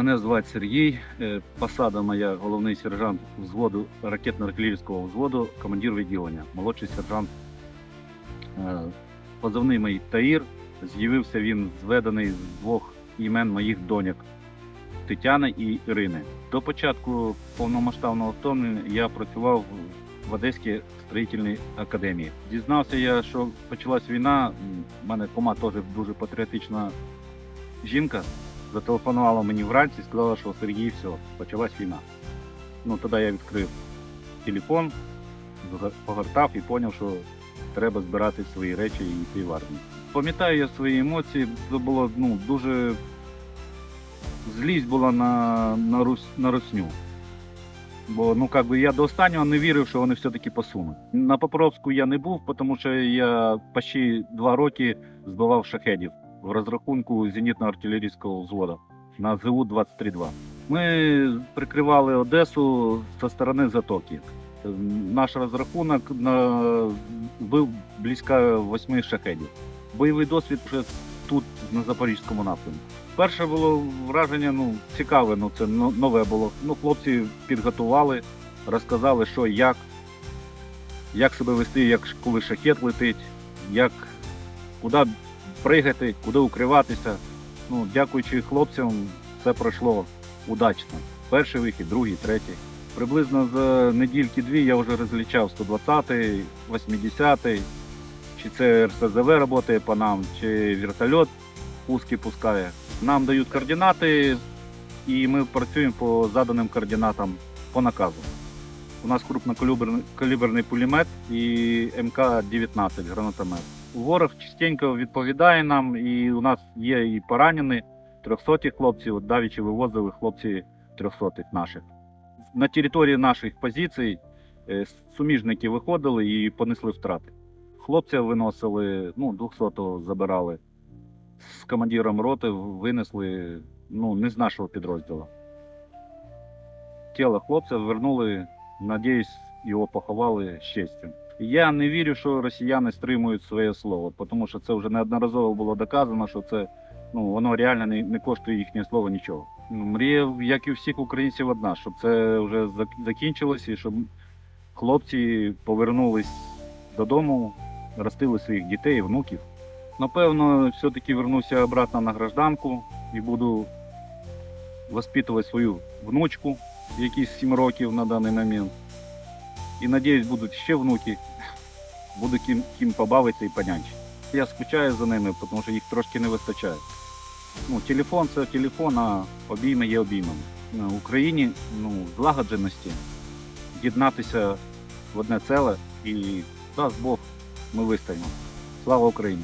Мене звати Сергій. Е, Посада моя головний сержант взводу ракетно-артилерійського взводу, командир відділення, молодший сержант. Е, Позивний мій Таїр. З'явився він зведений з двох імен моїх доньок Тетяни і Ірини. До початку повномасштабного вторгнення я працював в Одеській строїтельній академії. Дізнався я, що почалась війна. У мене кума теж дуже патріотична жінка зателефонувала мені вранці і сказала, що Сергій, все, почалась війна. Ну, тоді я відкрив телефон, погортав і зрозумів, що треба збирати свої речі і йти в армію. Пам'ятаю я свої емоції, це було ну, дуже злість була на, на, Рус, на Русню. Бо ну, как би, я до останнього не вірив, що вони все-таки посунуть. На Покровську я не був, тому що я почти два роки збивав шахедів в розрахунку зенітно-артилерійського взводу на ЗУ-23-2. Ми прикривали Одесу зі сторони затоки. Наш розрахунок був близько восьми шахедів. Бойовий досвід вже тут, на Запорізькому напрямку. Перше було враження ну, цікаве, ну це нове було. Ну, хлопці підготували, розказали, що як, як себе вести, як коли шахет летить, як, куди пригати, куди укриватися. Ну, дякуючи хлопцям, все пройшло удачно. Перший вихід, другий, третій. Приблизно за недільки-дві я вже розлічав 120-й, 80-й, чи це РСЗВ працює по нам, чи вертольот пуски пускає. Нам дають координати, і ми працюємо по заданим координатам по наказу. У нас крупнокаліберний пулемет і МК-19 гранатомет. Ворог частенько відповідає нам, і у нас є і поранені 300 хлопців, давічі вивозили хлопці 300 наших. На території наших позицій е, суміжники виходили і понесли втрати. Хлопця виносили, ну, 200-го забирали. З командиром роти винесли ну, не з нашого підрозділу. Тіло хлопця вернули, надіюсь, його поховали з честю. Я не вірю, що росіяни стримують своє слово, тому що це вже неодноразово було доказано, що це ну, воно реально не, не коштує їхнє слово нічого. Ну, Мрія, як і всіх українців, одна, щоб це вже зак- закінчилось і щоб хлопці повернулись додому, ростили своїх дітей, внуків. Напевно, все-таки вернуся обратно на гражданку і буду воспитувати свою внучку, якій 7 років на даний момент. І надіюсь, будуть ще внуки, буду ким, ким побавитися і понянчити. Я скучаю за ними, тому що їх трошки не вистачає. Ну, телефон це телефон, а обійми є обіймами. На Україні ну, злагодженості, єднатися в одне целе і дасть Бог, ми вистоїмо. Слава Україні!